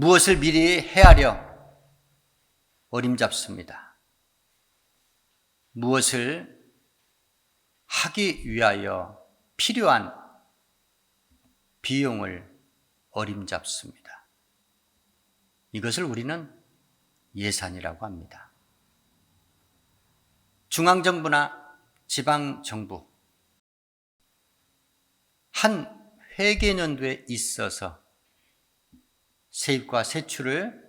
무엇을 미리 헤아려 어림잡습니다. 무엇을 하기 위하여 필요한 비용을 어림잡습니다. 이것을 우리는 예산이라고 합니다. 중앙정부나 지방정부, 한 회계년도에 있어서 세입과 세출을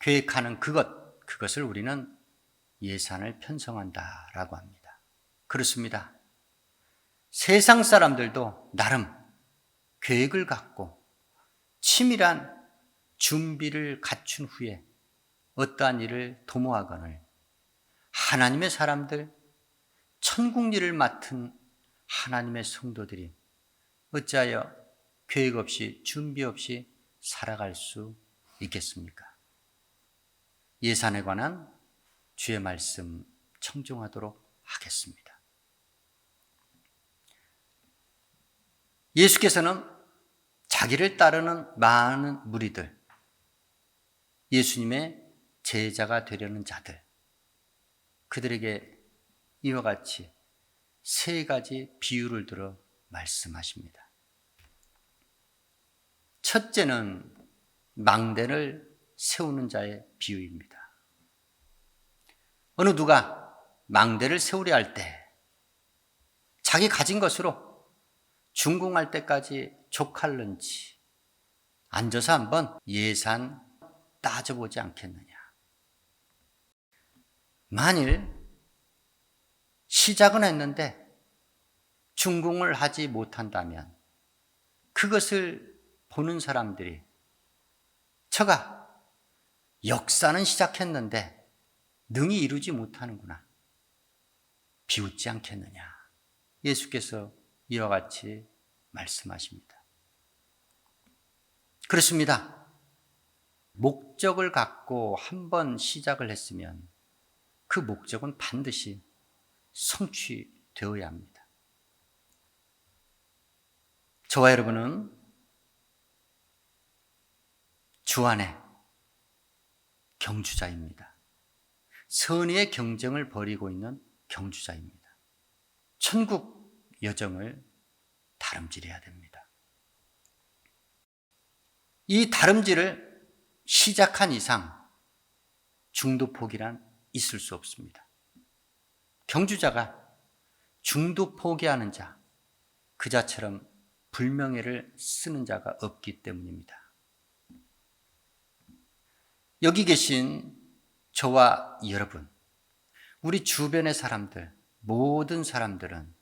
계획하는 그것, 그것을 우리는 예산을 편성한다라고 합니다. 그렇습니다. 세상 사람들도 나름 계획을 갖고 치밀한 준비를 갖춘 후에 어떠한 일을 도모하거늘 하나님의 사람들, 천국 일을 맡은 하나님의 성도들이 어찌하여 계획 없이 준비 없이 살아갈 수 있겠습니까? 예산에 관한 주의 말씀 청중하도록 하겠습니다. 예수께서는 자기를 따르는 많은 무리들, 예수님의 제자가 되려는 자들, 그들에게 이와 같이 세 가지 비유를 들어 말씀하십니다. 첫째는 망대를 세우는 자의 비유입니다. 어느 누가 망대를 세우려 할 때 자기 가진 것으로 준공할 때까지 족할는지 앉아서 한번 예산 따져보지 않겠느냐. 만일 시작은 했는데 준공을 하지 못한다면 그것을 보는 사람들이 저가 역사는 시작했는데 능히 이루지 못하는구나. 비웃지 않겠느냐. 예수께서 이와 같이 말씀하십니다. 그렇습니다. 목적을 갖고 한 번 시작을 했으면 그 목적은 반드시 성취되어야 합니다. 저와 여러분은 주 안에 경주자입니다. 선의의 경쟁을 벌이고 있는 경주자입니다. 천국 여정을 다름질해야 됩니다. 이 다름질을 시작한 이상 중도 포기란 있을 수 없습니다. 경주자가 중도 포기하는 자, 그 자처럼 불명예를 쓰는 자가 없기 때문입니다. 여기 계신 저와 여러분, 우리 주변의 사람들, 모든 사람들은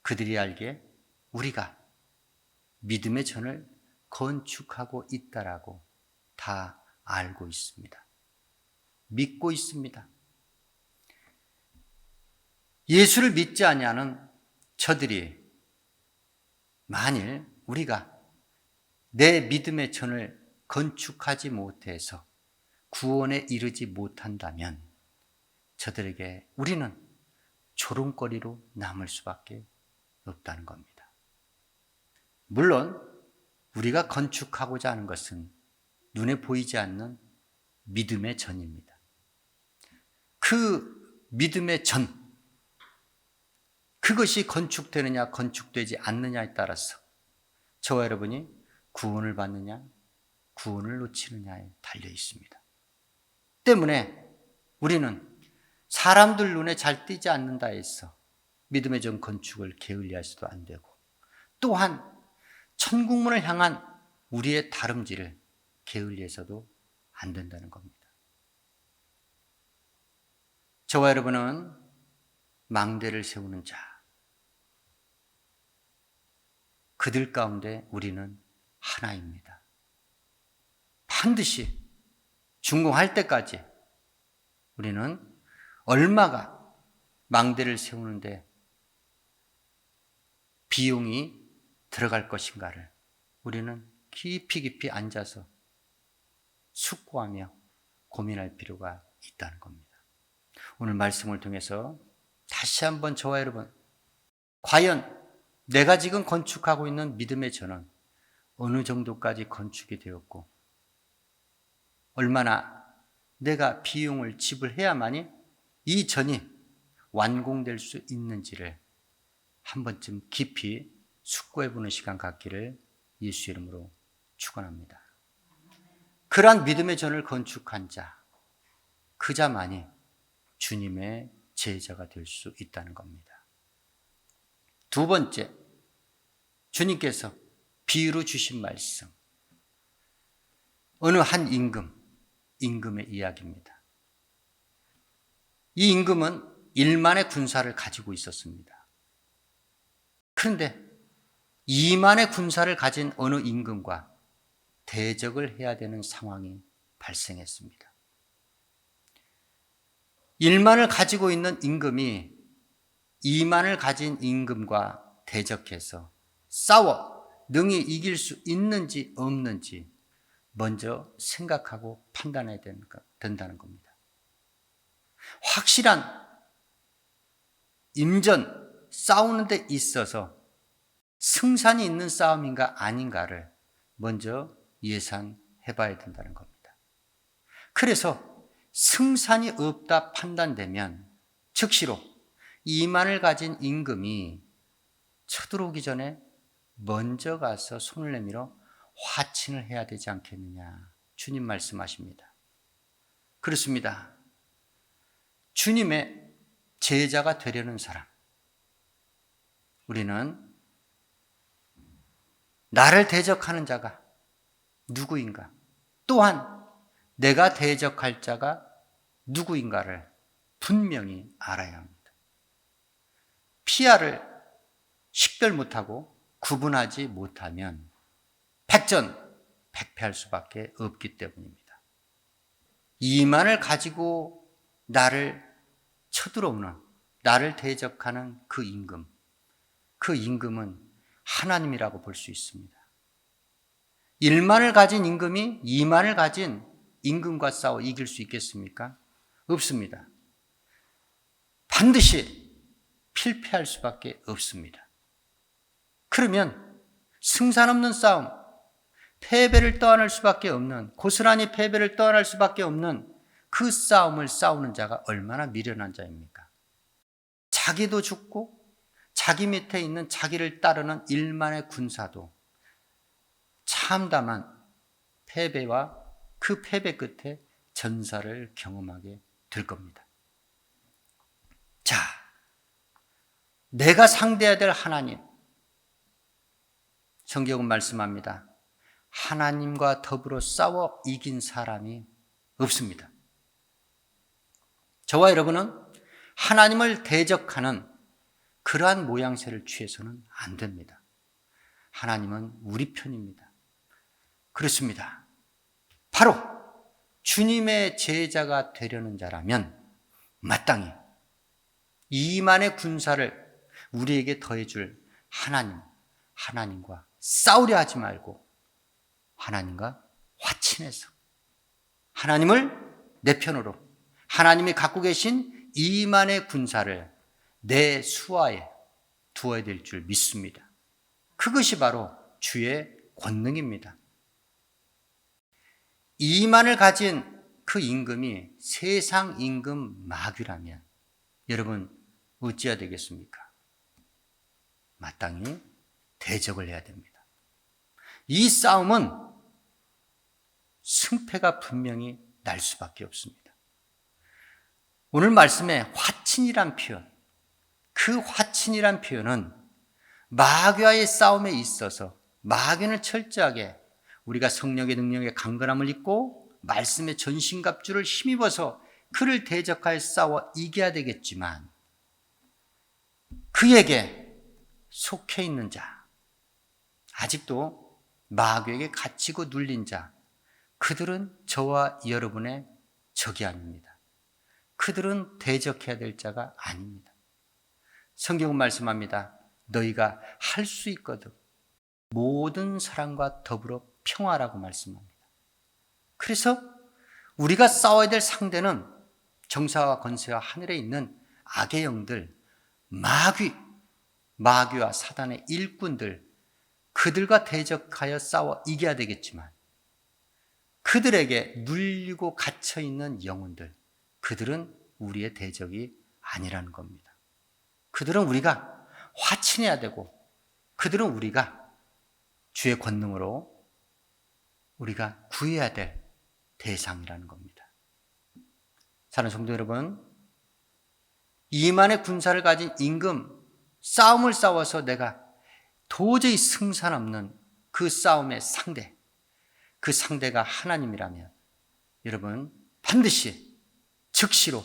그들이 알기에 우리가 믿음의 전을 건축하고 있다라고 다 알고 있습니다. 믿고 있습니다. 예수를 믿지 아니하는 저들이 만일 우리가 내 믿음의 전을 건축하지 못해서 구원에 이르지 못한다면 저들에게 우리는 조롱거리로 남을 수밖에 없다는 겁니다. 물론 우리가 건축하고자 하는 것은 눈에 보이지 않는 믿음의 전입니다. 그 믿음의 전, 그것이 건축되느냐, 건축되지 않느냐에 따라서 저와 여러분이 구원을 받느냐, 구원을 놓치느냐에 달려 있습니다. 때문에 우리는 사람들 눈에 잘 띄지 않는다 해서 믿음의 전 건축을 게을리할수도 안 되고 또한 천국문을 향한 우리의 다름질을 게을리해서도 안 된다는 겁니다. 저와 여러분은 망대를 세우는 자, 그들 가운데 우리는 하나입니다. 반드시 준공할 때까지 우리는 얼마가 망대를 세우는데 비용이 들어갈 것인가를 우리는 깊이 깊이 앉아서 숙고하며 고민할 필요가 있다는 겁니다. 오늘 말씀을 통해서 다시 한번 저와 여러분, 과연 내가 지금 건축하고 있는 믿음의 전은 어느 정도까지 건축이 되었고 얼마나 내가 비용을 지불해야만이 이 전이 완공될 수 있는지를 한 번쯤 깊이 숙고해 보는 시간 갖기를 예수 이름으로 축원합니다. 그러한 믿음의 전을 건축한 자, 그 자만이 주님의 제자가 될 수 있다는 겁니다. 두 번째, 주님께서 비유로 주신 말씀. 어느 한 임금, 임금의 이야기입니다. 이 임금은 1만의 군사를 가지고 있었습니다. 그런데 2만의 군사를 가진 어느 임금과 대적을 해야 되는 상황이 발생했습니다. 1만을 가지고 있는 임금이 2만을 가진 임금과 대적해서 싸워 능히 이길 수 있는지 없는지 먼저 생각하고 판단해야 된다는 겁니다. 확실한 임전, 싸우는 데 있어서 승산이 있는 싸움인가 아닌가를 먼저 예산해 봐야 된다는 겁니다. 그래서 승산이 없다 판단되면 즉시로 이만을 가진 임금이 쳐들어오기 전에 먼저 가서 손을 내밀어 화친을 해야 되지 않겠느냐. 주님 말씀하십니다. 그렇습니다. 주님의 제자가 되려는 사람. 우리는 나를 대적하는 자가 누구인가? 또한 내가 대적할 자가 누구인가를 분명히 알아야 합니다. 피아를 식별 못하고 구분하지 못하면 백전 백패할 수밖에 없기 때문입니다. 이만을 가지고 나를 쳐들어오는 나를 대적하는 그 임금 그 임금은 하나님이라고 볼 수 있습니다. 1만을 가진 임금이 2만을 가진 임금과 싸워 이길 수 있겠습니까? 없습니다. 반드시 필패할 수밖에 없습니다. 그러면 승산 없는 싸움, 패배를 떠안을 수밖에 없는, 고스란히 패배를 떠안을 수밖에 없는 그 싸움을 싸우는 자가 얼마나 미련한 자입니까? 자기도 죽고 자기 밑에 있는 자기를 따르는 일만의 군사도 참담한 패배와 그 패배 끝에 전사를 경험하게 될 겁니다. 자, 내가 상대해야 될 하나님. 성경은 말씀합니다. 하나님과 더불어 싸워 이긴 사람이 없습니다. 저와 여러분은 하나님을 대적하는 그러한 모양새를 취해서는 안 됩니다. 하나님은 우리 편입니다. 그렇습니다. 바로 주님의 제자가 되려는 자라면 마땅히 이만의 군사를 우리에게 더해줄 하나님, 하나님과 싸우려 하지 말고 하나님과 화친해서 하나님을 내 편으로 하나님이 갖고 계신 이만의 군사를 내 수하에 두어야 될 줄 믿습니다. 그것이 바로 주의 권능입니다. 이만을 가진 그 임금이 세상 임금 마귀라면 여러분 어찌해야 되겠습니까? 마땅히 대적을 해야 됩니다. 이 싸움은 승패가 분명히 날 수밖에 없습니다. 오늘 말씀에 화친이란 표현, 그 화친이란 표현은 마귀와의 싸움에 있어서 마귀를 철저하게 우리가 성령의 능력에 강건함을 입고 말씀의 전신갑주를 힘입어서 그를 대적하여 싸워 이겨야 되겠지만 그에게 속해 있는 자, 아직도 마귀에게 갇히고 눌린 자, 그들은 저와 여러분의 적이 아닙니다. 그들은 대적해야 될 자가 아닙니다. 성경은 말씀합니다. 너희가 할 수 있거든. 모든 사람과 더불어 평화라고 말씀합니다. 그래서 우리가 싸워야 될 상대는 정사와 건세와 하늘에 있는 악의 영들, 마귀, 마귀와 사단의 일꾼들, 그들과 대적하여 싸워 이겨야 되겠지만 그들에게 눌리고 갇혀 있는 영혼들, 그들은 우리의 대적이 아니라는 겁니다. 그들은 우리가 화친해야 되고, 그들은 우리가 주의 권능으로 우리가 구해야 될 대상이라는 겁니다. 사는 성도 여러분, 이만의 군사를 가진 임금, 싸움을 싸워서 내가 도저히 승산 없는 그 싸움의 상대, 그 상대가 하나님이라면 여러분 반드시 즉시로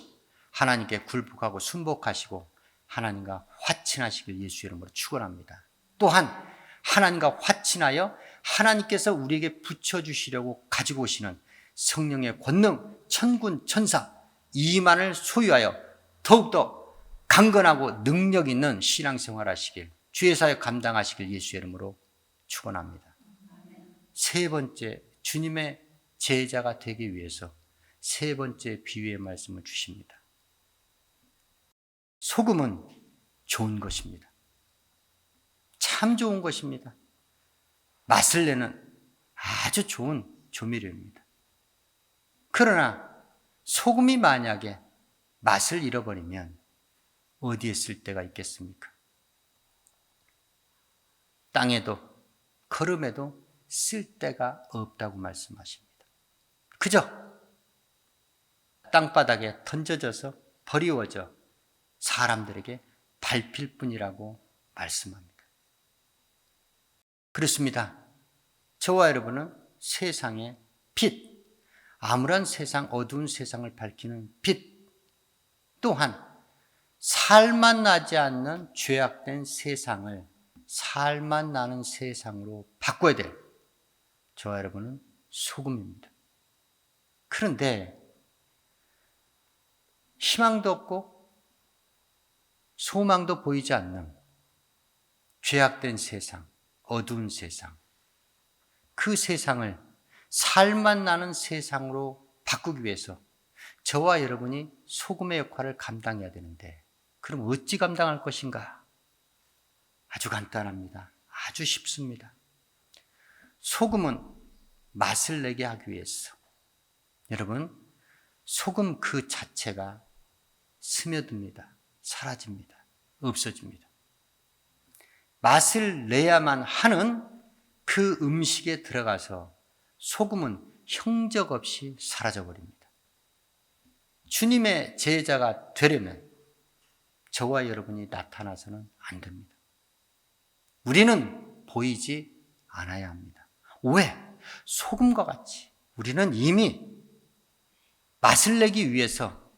하나님께 굴복하고 순복하시고 하나님과 화친하시길 예수 이름으로 축원합니다. 또한 하나님과 화친하여 하나님께서 우리에게 붙여 주시려고 가지고 오시는 성령의 권능, 천군, 천사, 이만을 소유하여 더욱더 강건하고 능력 있는 신앙생활 하시길 주의 사역 감당하시길 예수 이름으로 축원합니다. 세 번째 주님의 제자가 되기 위해서 세 번째 비유의 말씀을 주십니다. 소금은 좋은 것입니다. 참 좋은 것입니다. 맛을 내는 아주 좋은 조미료입니다. 그러나 소금이 만약에 맛을 잃어버리면 어디에 쓸 데가 있겠습니까? 땅에도 걸음에도 쓸 데가 없다고 말씀하십니다. 그저 땅바닥에 던져져서 버리워져 사람들에게 밟힐 뿐이라고 말씀합니다. 그렇습니다. 저와 여러분은 세상의 빛, 아무런 세상, 어두운 세상을 밝히는 빛, 또한 살만 나지 않는 죄악된 세상을 살만 나는 세상으로 바꿔야 될 저와 여러분은 소금입니다. 그런데 희망도 없고 소망도 보이지 않는 죄악된 세상, 어두운 세상, 그 세상을 살만 나는 세상으로 바꾸기 위해서 저와 여러분이 소금의 역할을 감당해야 되는데, 그럼 어찌 감당할 것인가? 아주 간단합니다. 아주 쉽습니다. 소금은 맛을 내게 하기 위해서. 여러분, 소금 그 자체가 스며듭니다. 사라집니다. 없어집니다. 맛을 내야만 하는 그 음식에 들어가서 소금은 형적 없이 사라져 버립니다. 주님의 제자가 되려면 저와 여러분이 나타나서는 안 됩니다. 우리는 보이지 않아야 합니다. 왜? 소금과 같이 우리는 이미 맛을 내기 위해서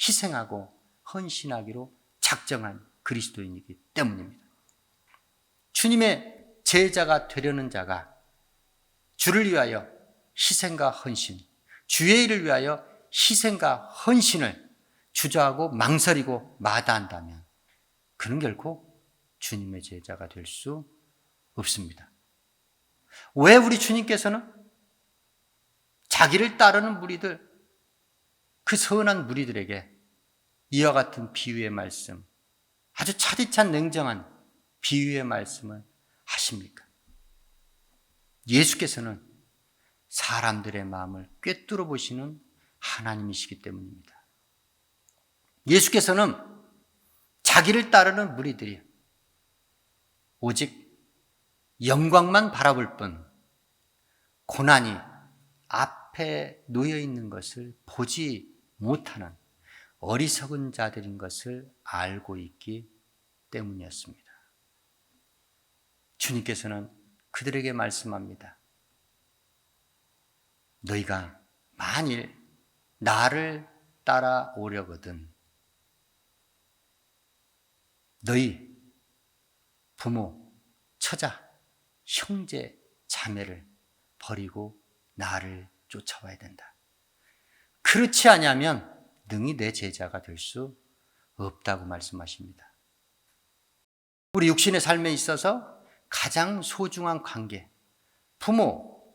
희생하고 헌신하기로 작정한 그리스도인이기 때문입니다. 주님의 제자가 되려는 자가 주를 위하여 희생과 헌신, 주의 일을 위하여 희생과 헌신을 주저하고 망설이고 마다한다면 그는 결코 주님의 제자가 될 수 없습니다. 왜 우리 주님께서는 자기를 따르는 무리들, 그 선한 무리들에게 이와 같은 비유의 말씀, 아주 차디찬 냉정한 비유의 말씀을 하십니까? 예수께서는 사람들의 마음을 꿰뚫어 보시는 하나님이시기 때문입니다. 예수께서는 자기를 따르는 무리들이 오직 영광만 바라볼 뿐 고난이 앞에 놓여 있는 것을 보지 못하는 어리석은 자들인 것을 알고 있기 때문이었습니다. 주님께서는 그들에게 말씀합니다. 너희가 만일 나를 따라오려거든 너희 부모, 처자, 형제, 자매를 버리고 나를 쫓아와야 된다. 그렇지 않으면 능히 내 제자가 될 수 없다고 말씀하십니다. 우리 육신의 삶에 있어서 가장 소중한 관계, 부모,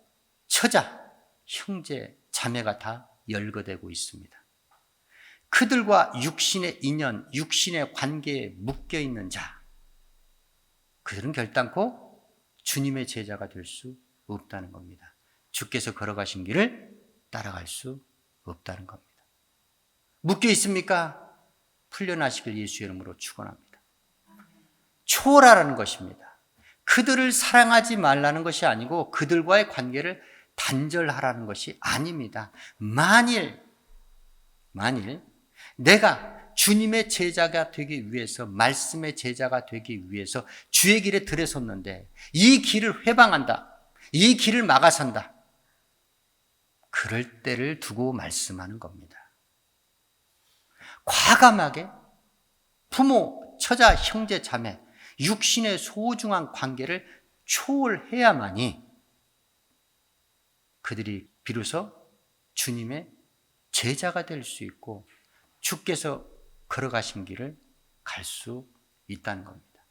처자, 형제, 자매가 다 열거되고 있습니다. 그들과 육신의 인연, 육신의 관계에 묶여 있는 자, 그들은 결단코 주님의 제자가 될 수 없다는 겁니다. 주께서 걸어가신 길을 따라갈 수 없다는 겁니다. 묶여 있습니까? 풀려나시길 예수 이름으로 축원합니다. 초월하라는 것입니다. 그들을 사랑하지 말라는 것이 아니고 그들과의 관계를 단절하라는 것이 아닙니다. 만일 만일 내가 주님의 제자가 되기 위해서 말씀의 제자가 되기 위해서 주의 길에 들어섰는데 이 길을 회방한다. 이 길을 막아선다. 그럴 때를 두고 말씀하는 겁니다. 과감하게 부모, 처자, 형제, 자매, 육신의 소중한 관계를 초월해야만이 그들이 비로소 주님의 제자가 될 수 있고 주께서 걸어가신 길을 갈 수 있다는 겁니다.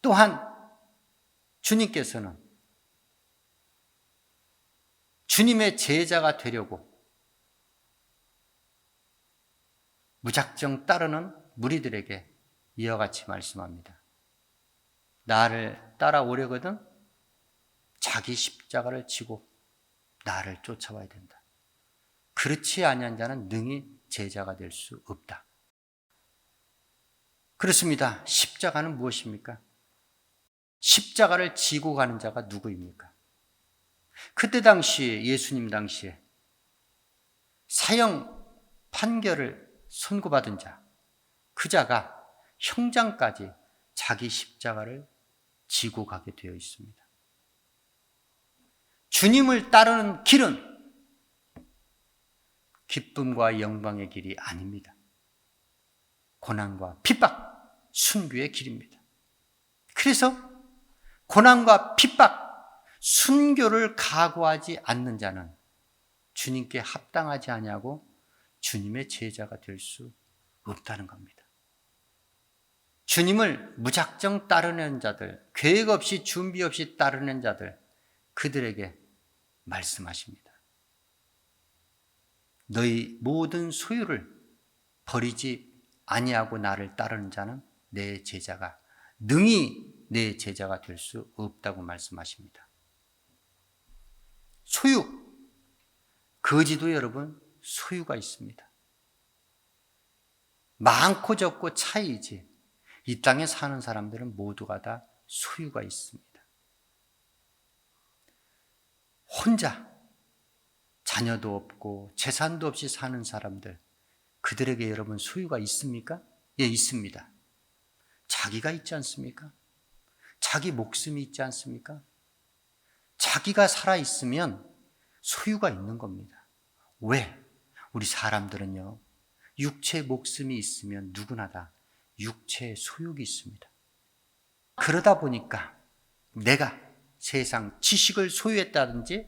또한 주님께서는 주님의 제자가 되려고 무작정 따르는 무리들에게 이와 같이 말씀합니다. 나를 따라오려거든 자기 십자가를 지고 나를 쫓아와야 된다. 그렇지 아니한 자는 능히 제자가 될 수 없다. 그렇습니다. 십자가는 무엇입니까? 십자가를 지고 가는 자가 누구입니까? 그때 당시 예수님 당시에 사형 판결을 선고받은 자, 그 자가 형장까지 자기 십자가를 지고 가게 되어 있습니다. 주님을 따르는 길은 기쁨과 영광의 길이 아닙니다. 고난과 핍박, 순교의 길입니다. 그래서 고난과 핍박, 순교를 각오하지 않는 자는 주님께 합당하지 아니하고 주님의 제자가 될 수 없다는 겁니다. 주님을 무작정 따르는 자들, 계획 없이 준비 없이 따르는 자들, 그들에게 말씀하십니다. 너희 모든 소유를 버리지 아니하고 나를 따르는 자는 내 제자가 능히 내 제자가 될 수 없다고 말씀하십니다. 소유 거지도 여러분 소유가 있습니다. 많고 적고 차이지 이 땅에 사는 사람들은 모두가 다 소유가 있습니다. 혼자 자녀도 없고 재산도 없이 사는 사람들, 그들에게 여러분 소유가 있습니까? 예, 있습니다. 자기가 있지 않습니까? 자기 목숨이 있지 않습니까? 자기가 살아 있으면 소유가 있는 겁니다. 왜? 우리 사람들은요, 육체 목숨이 있으면 누구나 다 육체의 소욕이 있습니다. 그러다 보니까 내가 세상 지식을 소유했다든지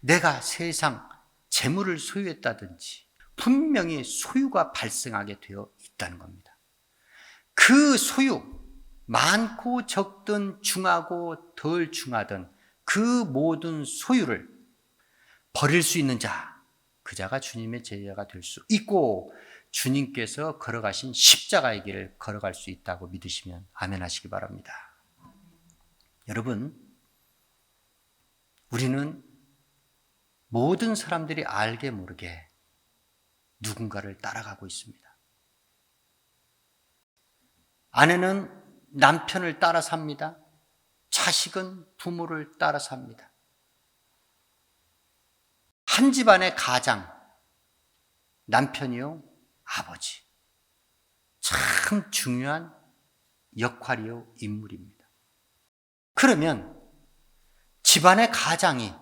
내가 세상 재물을 소유했다든지 분명히 소유가 발생하게 되어 있다는 겁니다. 그 소유, 많고 적든 중하고 덜 중하든 그 모든 소유를 버릴 수 있는 자, 그 자가 주님의 제자가 될 수 있고 주님께서 걸어가신 십자가의 길을 걸어갈 수 있다고 믿으시면 아멘 하시기 바랍니다. 여러분, 우리는 모든 사람들이 알게 모르게 누군가를 따라가고 있습니다. 아내는 남편을 따라 삽니다. 자식은 부모를 따라 삽니다. 한 집안의 가장, 남편이요, 아버지. 참 중요한 역할이요, 인물입니다. 그러면 집안의 가장이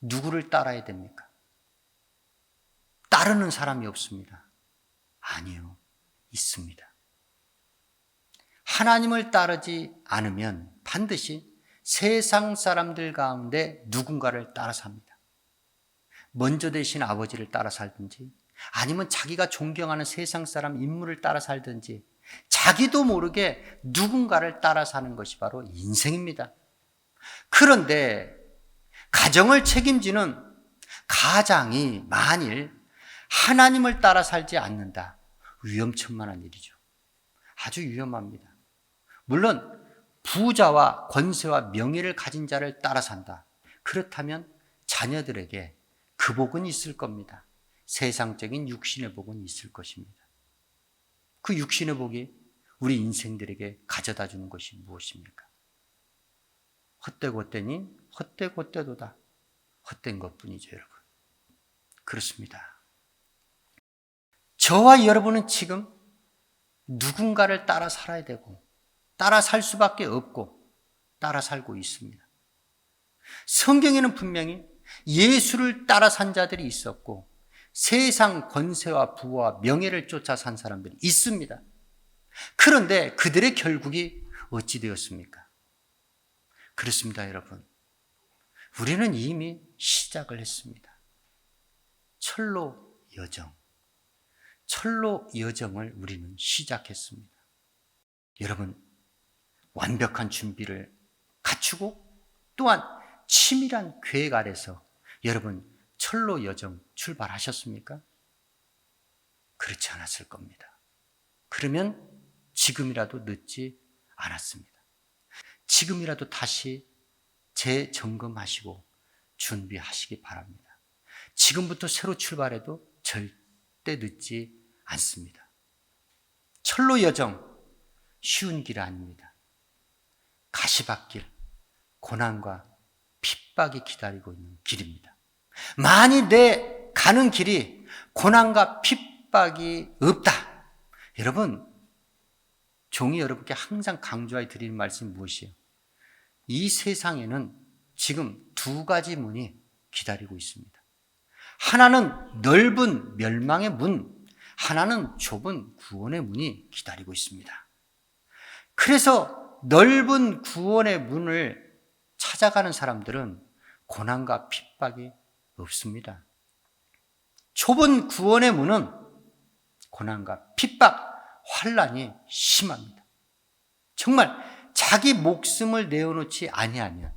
누구를 따라야 됩니까? 따르는 사람이 없습니다. 아니요, 있습니다. 하나님을 따르지 않으면 반드시 세상 사람들 가운데 누군가를 따라 삽니다. 먼저 되신 아버지를 따라 살든지 아니면 자기가 존경하는 세상 사람 인물을 따라 살든지 자기도 모르게 누군가를 따라 사는 것이 바로 인생입니다. 그런데 가정을 책임지는 가장이 만일 하나님을 따라 살지 않는다. 위험천만한 일이죠. 아주 위험합니다. 물론 부자와 권세와 명예를 가진 자를 따라 산다. 그렇다면 자녀들에게 그 복은 있을 겁니다. 세상적인 육신의 복은 있을 것입니다. 그 육신의 복이 우리 인생들에게 가져다 주는 것이 무엇입니까? 헛되고 헛되니 헛되고 헛되도다. 헛된 것 뿐이죠, 여러분. 그렇습니다. 저와 여러분은 지금 누군가를 따라 살아야 되고, 따라 살 수밖에 없고, 따라 살고 있습니다. 성경에는 분명히 예수를 따라 산 자들이 있었고, 세상 권세와 부와 명예를 쫓아 산 사람들이 있습니다. 그런데 그들의 결국이 어찌 되었습니까? 그렇습니다, 여러분. 우리는 이미 시작을 했습니다. 철로 여정. 철로 여정을 우리는 시작했습니다. 여러분, 완벽한 준비를 갖추고 또한 치밀한 계획 아래서 여러분 철로 여정 출발하셨습니까? 그렇지 않았을 겁니다. 그러면 지금이라도 늦지 않았습니다. 지금이라도 다시 재점검하시고 준비하시기 바랍니다. 지금부터 새로 출발해도 절대 늦지 않습니다. 철로 여정 쉬운 길 아닙니다. 가시밭길, 고난과 핍박이 기다리고 있는 길입니다. 만일 내 가는 길이 고난과 핍박이 없다. 여러분, 종이 여러분께 항상 강조해 드리는 말씀이 무엇이에요? 이 세상에는 지금 두 가지 문이 기다리고 있습니다. 하나는 넓은 멸망의 문, 하나는 좁은 구원의 문이 기다리고 있습니다. 그래서 넓은 구원의 문을 찾아가는 사람들은 고난과 핍박이 없습니다. 좁은 구원의 문은 고난과 핍박, 환란이 심합니다. 정말 자기 목숨을 내어놓지 아니하면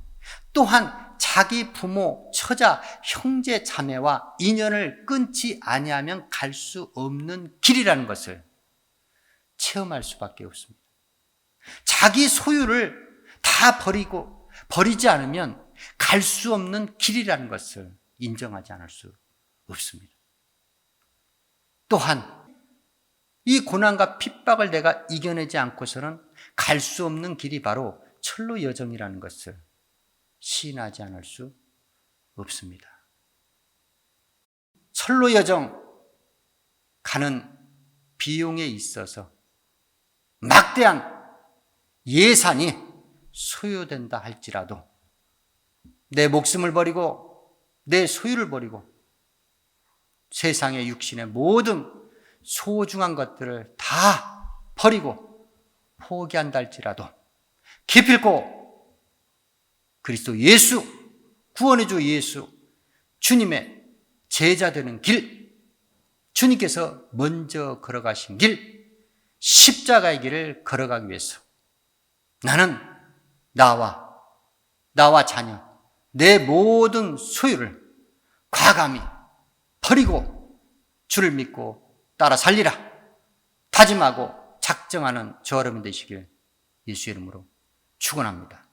또한 자기 부모, 처자, 형제, 자매와 인연을 끊지 아니하면 갈 수 없는 길이라는 것을 체험할 수밖에 없습니다. 자기 소유를 다 버리고 버리지 않으면 갈 수 없는 길이라는 것을 인정하지 않을 수 없습니다. 또한 이 고난과 핍박을 내가 이겨내지 않고서는 갈 수 없는 길이 바로 철로 여정이라는 것을 시인하지 않을 수 없습니다. 철로 여정 가는 비용에 있어서 막대한 예산이 소요된다 할지라도 내 목숨을 버리고 내 소유를 버리고 세상의 육신의 모든 소중한 것들을 다 버리고 포기한다 할지라도 기필코 그리스도 예수, 구원의 주 예수, 주님의 제자 되는 길, 주님께서 먼저 걸어가신 길, 십자가의 길을 걸어가기 위해서 나는 나와, 나와 자녀, 내 모든 소유를 과감히 버리고 주를 믿고 따라 살리라. 다짐하고 작정하는 저 여러분 되시길 예수 이름으로 축원합니다.